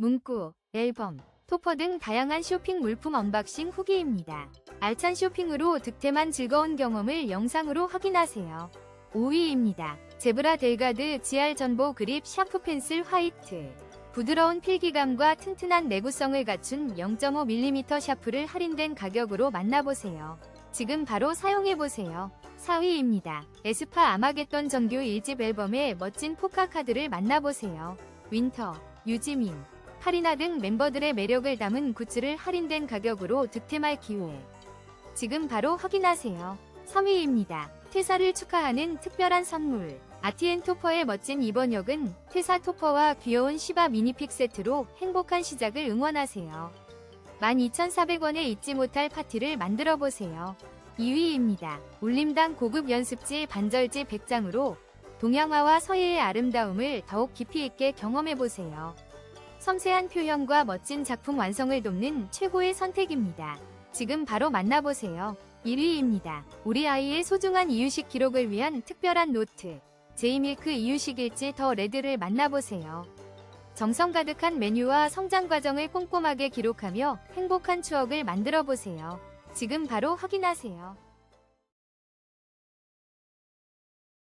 문구, 앨범, 토퍼 등 다양한 쇼핑 물품 언박싱 후기입니다. 알찬 쇼핑으로 득템한 즐거운 경험을 영상으로 확인하세요. 5위입니다. 제브라 델가드 GR 전보 그립 샤프 펜슬 화이트. 부드러운 필기감과 튼튼한 내구성을 갖춘 0.5mm 샤프를 할인된 가격으로 만나보세요. 지금 바로 사용해보세요. 4위입니다. 에스파 아마겟돈 정규 1집 앨범의 멋진 포카 카드를 만나보세요. 윈터, 유지민, 카리나 등 멤버들의 매력을 담은 굿즈를 할인된 가격으로 득템할 기회. 지금 바로 확인하세요. 3위입니다. 퇴사를 축하하는 특별한 선물. 아티엔 토퍼의 멋진 이번 역은 퇴사 토퍼와 귀여운 시바 미니픽 세트로 행복한 시작을 응원하세요. 12,400원에 잊지 못할 파티를 만들어 보세요. 2위입니다. 울림당 고급 연습지 반절지 100장으로 동양화와 서예의 아름다움을 더욱 깊이 있게 경험해 보세요. 섬세한 표현과 멋진 작품 완성을 돕는 최고의 선택입니다. 지금 바로 만나보세요. 1위입니다. 우리 아이의 소중한 이유식 기록을 위한 특별한 노트. 제이밀크 이유식 일지 더 레드를 만나보세요. 정성 가득한 메뉴와 성장 과정을 꼼꼼하게 기록하며 행복한 추억을 만들어 보세요. 지금 바로 확인하세요.